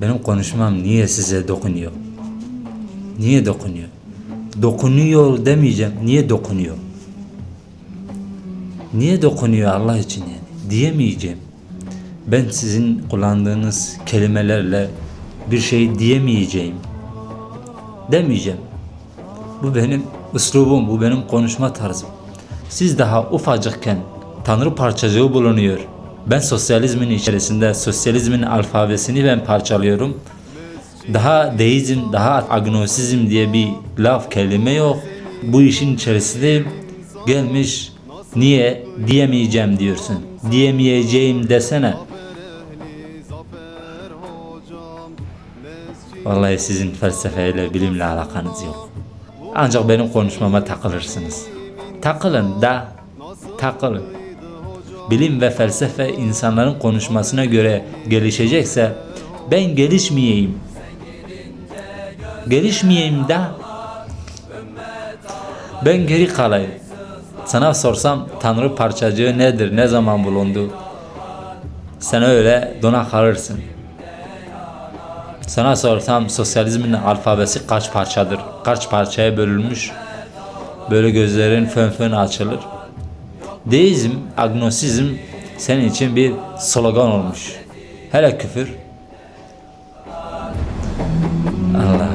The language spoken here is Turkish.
benim konuşmam niye size dokunuyor? Niye dokunuyor? Dokunuyor demeyeceğim. Niye dokunuyor? Niye dokunuyor Allah için yani? Diyemeyeceğim. Ben sizin kullandığınız kelimelerle bir şey diyemeyeceğim. Demeyeceğim. Bu benim üslubum, bu benim konuşma tarzım. Siz daha ufacıkken Tanrı parçacığı bulunuyor. Ben sosyalizmin içerisinde sosyalizmin alfabesini ben parçalıyorum. Daha deizm, daha agnosizm diye bir laf kelime yok. Bu işin içerisindeyim. Gelmiş niye diyemeyeceğim diyorsun. Diyemeyeceğim desene. Vallahi sizin felsefeyle, bilimle alakanız yok. Ancak benim konuşmama takılırsınız. Takılın da, takılın. Bilim ve felsefe insanların konuşmasına göre gelişecekse ben gelişmeyeyim. Gelişmeyeyim da ben geri kalayım. Sana sorsam Tanrı parçacığı nedir, ne zaman bulundu? Sen öyle dona kalırsın. Sana sorsam sosyalizmin alfabesi kaç parçadır? Kaç parçaya bölünmüş? Böyle gözlerin fön fön açılır deizm, agnosizm senin için bir slogan olmuş. Hele küfür. Allah.